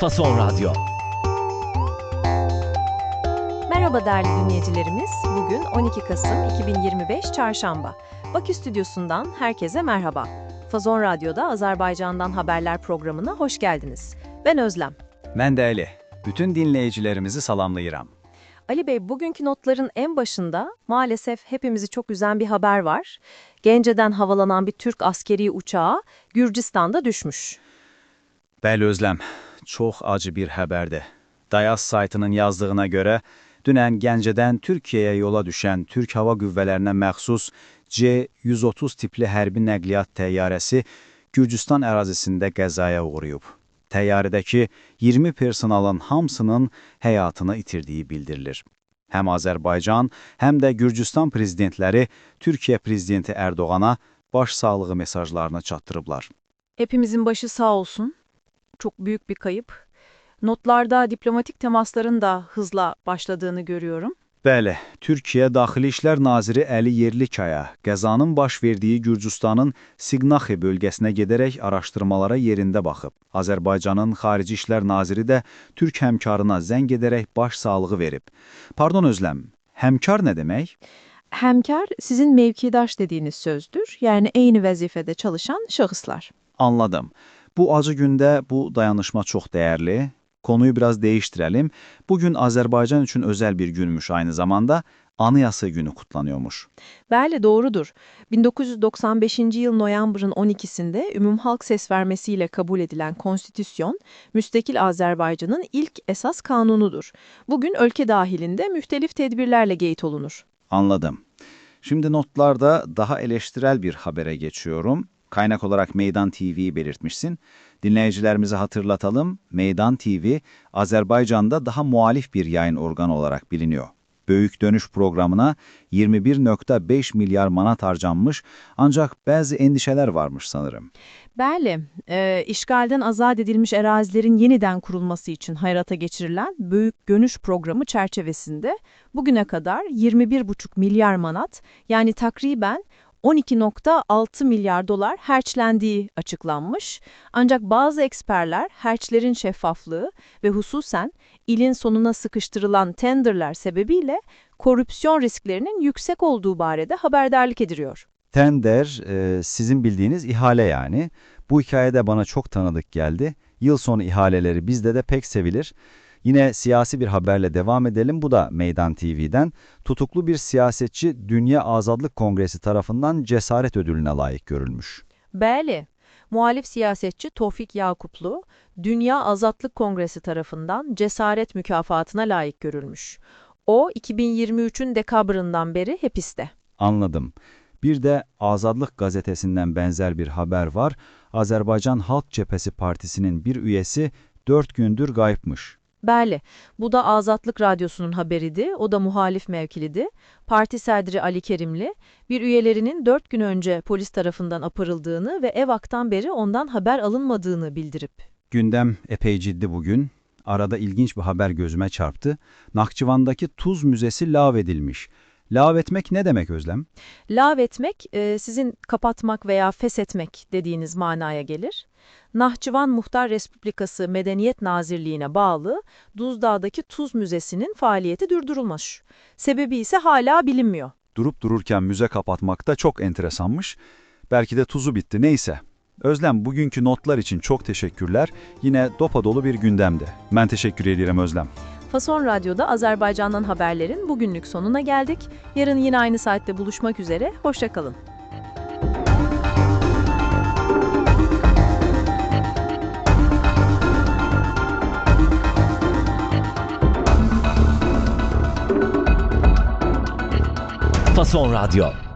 Fason Radyo. Merhaba değerli dinleyicilerimiz. Bugün 12 Kasım 2025 Çarşamba. Bakü Stüdyosu'ndan herkese merhaba. Fazon Radyo'da Azerbaycan'dan haberler programına hoş geldiniz. Ben Özlem. Ben de Ali. Bütün dinleyicilerimizi salamlayıram. Ali Bey, bugünkü notların en başında maalesef hepimizi çok üzen bir haber var. Gence'den havalanan bir Türk askeri uçağı Gürcistan'da düşmüş. Bəli Özlem, çox acı bir həbərdir. Dayaz saytının yazdığına görə, dünən Gəncədən Türkiyəyə yola düşən Türk Hava Qüvvələrinə məxsus C-130 tipli hərbi nəqliyyat təyyarəsi Gürcüstan ərazisində qəzaya uğrayıb. Təyyarədəki 20 personalın hamısının həyatını itirdiyi bildirilir. Həm Azərbaycan, həm də Gürcüstan prezidentləri Türkiyə prezidenti Ərdoğana baş sağlığı mesajlarını çatdırıblar. Hepimizin başı sağ olsun. Çok büyük bir kayıp. Notlarda diplomatik temasların da hızla başladığını görüyorum. Bəli, Türkiyə Daxili İşlər Naziri Əli Yerlikaya qəzanın baş verdiyi Gürcüstanın Siqnaxi bölgəsinə gedərək araşdırmalara yerində baxıb. Azərbaycanın Xarici İşlər Naziri də Türk həmkarına zəng edərək baş sağlığı verib. Pardon Özlem, həmkar nə demək? Hemkar sizin mevkidaş dediğiniz sözdür. Yani aynı vazifede çalışan şahıslar. Anladım. Bu acı gündə bu dayanışma çox dəyərli. Konuyu biraz değiştirelim. Bugün Azərbaycan üçün özel bir günmüş aynı zamanda. Anayasa günü kutlanıyormuş. Bəli doğrudur. 1995. yıl noyambrın 12'sinde ümumhalk ses vermesiyle kabul edilen konstitüsyon, müstakil Azerbaycan'ın ilk esas kanunudur. Bugün ülke dahilinde mühtelif tedbirlerle geyit olunur. Anladım. Şimdi notlarda daha eleştirel bir habere geçiyorum. Kaynak olarak Meydan TV'yi belirtmişsin. Dinleyicilerimize hatırlatalım. Meydan TV, Azerbaycan'da daha muhalif bir yayın organı olarak biliniyor. Böyük Dönüş programına 21.5 milyar manat harcanmış ancak bazı endişeler varmış sanırım. Bəli, e, işgalden azat edilmiş erazilerin yeniden kurulması için hayrata geçirilen Büyük Gönüş Programı çerçevesinde bugüne kadar 21,5 milyar manat yani takriben 12.6 milyar dolar herçlendiği açıklanmış. Ancak bazı eksperler herçlerin şeffaflığı ve hususen ilin sonuna sıkıştırılan tenderler sebebiyle korupsiyon risklerinin yüksek olduğu barede haberdarlık ediliyor. Tender, e, sizin bildiğiniz ihale yani. Bu hikaye de bana çok tanıdık geldi. Yıl sonu ihaleleri bizde de pek sevilir. Yine siyasi bir haberle devam edelim. Bu da Meydan TV'den. Tutuklu bir siyasetçi Dünya Azadlık Kongresi tarafından cesaret ödülüne layık görülmüş. Bəli, muhalif siyasetçi Tofik Yakuplu, Dünya Azatlık Kongresi tarafından cesaret mükafatına layık görülmüş. O, 2023'ün dekabrından beri hapiste. Anladım. Bir de Azadlık gazetesinden benzer bir haber var. Azerbaycan Halk Cephesi Partisi'nin bir üyesi 4 gündür gayipmiş. Bəli, bu da Azatlık Radyosu'nun haberiydi, o da muhalif mevkilidi. Parti sədri Ali Kerimli, bir üyelerinin 4 gün önce polis tarafından aparıldığını ve evaktan beri ondan haber alınmadığını bildirip. Gündem epey ciddi bugün. Arada ilginç bir haber gözüme çarptı. Nakçıvan'daki Tuz Müzesi lağvedilmiş. Lağvetmek ne demek Özlem? Lav etmek, e, sizin kapatmak veya feshetmek dediğiniz manaya gelir. Nahçıvan Muhtar Respublikası Medeniyet Nazirliğine bağlı Duzdağ'daki Tuz Müzesi'nin faaliyeti durdurulmuş. Sebebi ise hala bilinmiyor. Durup dururken müze kapatmak da çok enteresanmış. Belki de tuzu bitti neyse. Özlem bugünkü notlar için çok teşekkürler. Yine dopa dolu bir gündemdi. Ben teşekkür ederim Özlem. Fason Radyo'da Azerbaycan'dan haberlerin bugünlük sonuna geldik. Yarın yine aynı saatte buluşmak üzere. Hoşçakalın. Fason Radyo.